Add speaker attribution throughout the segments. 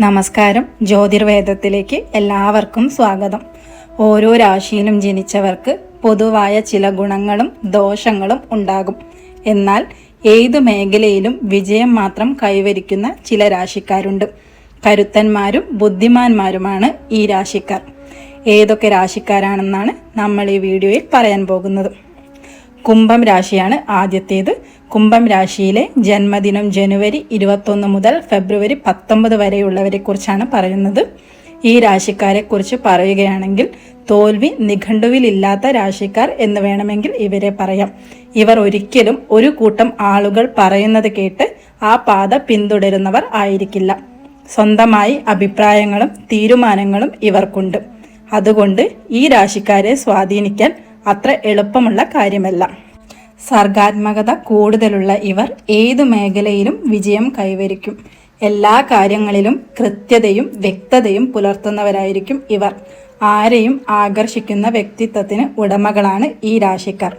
Speaker 1: നമസ്കാരം. ജ്യോതിർവേദത്തിലേക്ക് എല്ലാവർക്കും സ്വാഗതം. ഓരോ രാശിയിലും ജനിച്ചവർക്ക് പൊതുവായ ചില ഗുണങ്ങളും ദോഷങ്ങളും ഉണ്ടാകും. എന്നാൽ ഏതു മേഖലയിലും വിജയം മാത്രം കൈവരിക്കുന്ന ചില രാശിക്കാരുണ്ട്. കരുത്തന്മാരും ബുദ്ധിമാന്മാരുമാണ് ഈ രാശിക്കാർ. ഏതൊക്കെ രാശിക്കാരാണെന്നാണ് നമ്മൾ ഈ വീഡിയോയിൽ പറയാൻ പോകുന്നത്. കുംഭം രാശിയാണ് ആദ്യത്തേത്. കുംഭം രാശിയിലെ ജന്മദിനം ജനുവരി ഇരുപത്തൊന്ന് മുതൽ ഫെബ്രുവരി പത്തൊമ്പത് വരെയുള്ളവരെ കുറിച്ചാണ് പറയുന്നത്. ഈ രാശിക്കാരെ കുറിച്ച് പറയുകയാണെങ്കിൽ തോൽവി നിഘണ്ടുവിലില്ലാത്ത രാശിക്കാർ എന്ന് വേണമെങ്കിൽ ഇവരെ പറയാം. ഇവർ ഒരിക്കലും ഒരു കൂട്ടം ആളുകൾ പറയുന്നത് കേട്ട് ആ പാത പിന്തുടരുന്നവർ ആയിരിക്കില്ല. സ്വന്തമായി അഭിപ്രായങ്ങളും തീരുമാനങ്ങളും ഇവർക്കുണ്ട്. അതുകൊണ്ട് ഈ രാശിക്കാരെ സ്വാധീനിക്കാൻ അത്ര എളുപ്പമുള്ള കാര്യമല്ല. സർഗാത്മകത കൂടുതലുള്ള ഇവർ ഏതു മേഖലയിലും വിജയം കൈവരിക്കും. എല്ലാ കാര്യങ്ങളിലും കൃത്യതയും വ്യക്തതയും പുലർത്തുന്നവരായിരിക്കും ഇവർ. ആരെയും ആകർഷിക്കുന്ന വ്യക്തിത്വത്തിന് ഉടമകളാണ് ഈ രാശിക്കാർ.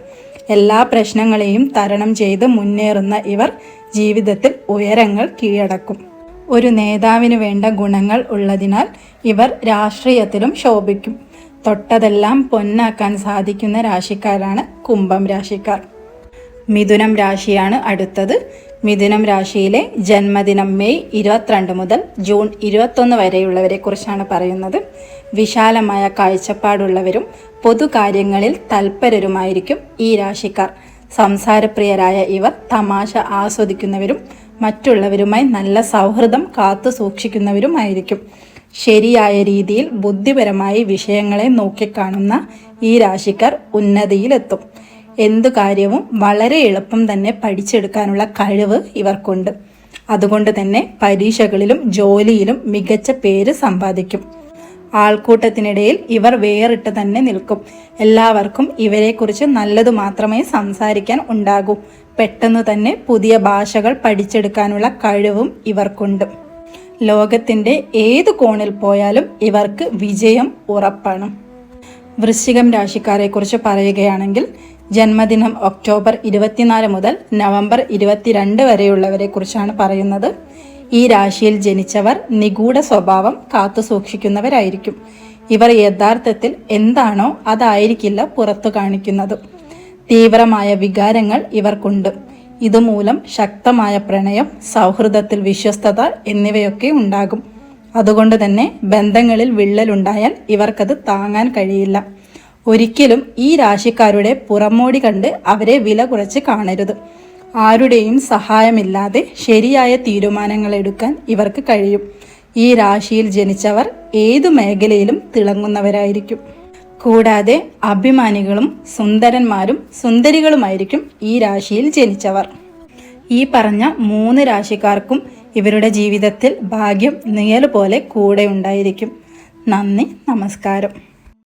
Speaker 1: എല്ലാ പ്രശ്നങ്ങളെയും തരണം ചെയ്ത് മുന്നേറുന്ന ഇവർ ജീവിതത്തിൽ ഉയരങ്ങൾ കീഴടക്കും. ഒരു നേതാവിന് വേണ്ട ഗുണങ്ങൾ ഉള്ളതിനാൽ ഇവർ രാഷ്ട്രീയത്തിലും ശോഭിക്കും. തൊട്ടതെല്ലാം പൊന്നാക്കാൻ സാധിക്കുന്ന രാശിക്കാരാണ് കുംഭം രാശിക്കാർ. മിഥുനം രാശിയാണ് അടുത്തത്. മിഥുനം രാശിയിലെ ജന്മദിനം മെയ് ഇരുപത്തിരണ്ട് മുതൽ ജൂൺ ഇരുപത്തൊന്ന് വരെയുള്ളവരെ കുറിച്ചാണ് പറയുന്നത്. വിശാലമായ കാഴ്ചപ്പാടുള്ളവരും പൊതുകാര്യങ്ങളിൽ തൽപരരുമായിരിക്കും ഈ രാശിക്കാർ. സംസാരപ്രിയരായ ഇവർ തമാശ ആസ്വദിക്കുന്നവരും മറ്റുള്ളവരുമായി നല്ല സൗഹൃദം കാത്തു സൂക്ഷിക്കുന്നവരുമായിരിക്കും. ശരിയായ രീതിയിൽ ബുദ്ധിപരമായി വിഷയങ്ങളെ നോക്കിക്കാണുന്ന ഈ രാശിക്കാർ ഉന്നതിയിലെത്തും. എന്തു കാര്യവും വളരെ എളുപ്പം തന്നെ പഠിച്ചെടുക്കാനുള്ള കഴിവ് ഇവർക്കുണ്ട്. അതുകൊണ്ട് തന്നെ പരീക്ഷകളിലും ജോലിയിലും മികച്ച പേര് സമ്പാദിക്കും. ആൾക്കൂട്ടത്തിനിടയിൽ ഇവർ വേറിട്ട് തന്നെ നിൽക്കും. എല്ലാവർക്കും ഇവരെക്കുറിച്ച് നല്ലതു മാത്രമേ സംസാരിക്കാൻ ഉണ്ടാകൂ. പെട്ടെന്ന് തന്നെ പുതിയ ഭാഷകൾ പഠിച്ചെടുക്കാനുള്ള കഴിവും ഇവർക്കുണ്ട്. ലോകത്തിന്റെ ഏത് കോണിൽ പോയാലും ഇവർക്ക് വിജയം ഉറപ്പാണ്. വൃശ്ചികം രാശിക്കാരെക്കുറിച്ച് പറയുകയാണെങ്കിൽ ജന്മദിനം ഒക്ടോബർ ഇരുപത്തിനാല് മുതൽ നവംബർ ഇരുപത്തിരണ്ട് വരെയുള്ളവരെ കുറിച്ചാണ് പറയുന്നത്. ഈ രാശിയിൽ ജനിച്ചവർ നിഗൂഢ സ്വഭാവം കാത്തു സൂക്ഷിക്കുന്നവരായിരിക്കും. ഇവർ യഥാർത്ഥത്തിൽ എന്താണോ അതായിരിക്കില്ല പുറത്തു കാണിക്കുന്നത്. തീവ്രമായ വികാരങ്ങൾ ഇവർക്കുണ്ട്. ഇതുമൂലം ശക്തമായ പ്രണയം സൗഹൃദത്തിൽ വിശ്വസ്തത എന്നിവയൊക്കെ ഉണ്ടാകും. അതുകൊണ്ട് തന്നെ ബന്ധങ്ങളിൽ വിള്ളലുണ്ടായാൽ ഇവർക്കത് താങ്ങാൻ കഴിയില്ല. ഒരിക്കലും ഈ രാശിക്കാരുടെ പുറമോടി കണ്ട് അവരെ വില കുറച്ച് കാണരുത്. ആരുടെയും സഹായമില്ലാതെ ശരിയായ തീരുമാനങ്ങൾ എടുക്കാൻ ഇവർക്ക് കഴിയും. ഈ രാശിയിൽ ജനിച്ചവർ ഏതു മേഖലയിലും തിളങ്ങുന്നവരായിരിക്കും. കൂടാതെ അഭിമാനികളും സുന്ദരന്മാരും സുന്ദരികളുമായിരിക്കും ഈ രാശിയിൽ ജനിച്ചവർ. ഈ പറഞ്ഞ മൂന്ന് രാശിക്കാർക്കും ഇവരുടെ ജീവിതത്തിൽ ഭാഗ്യം നിഴൽ പോലെ കൂടെ ഉണ്ടായിരിക്കും. നന്ദി നമസ്കാരം.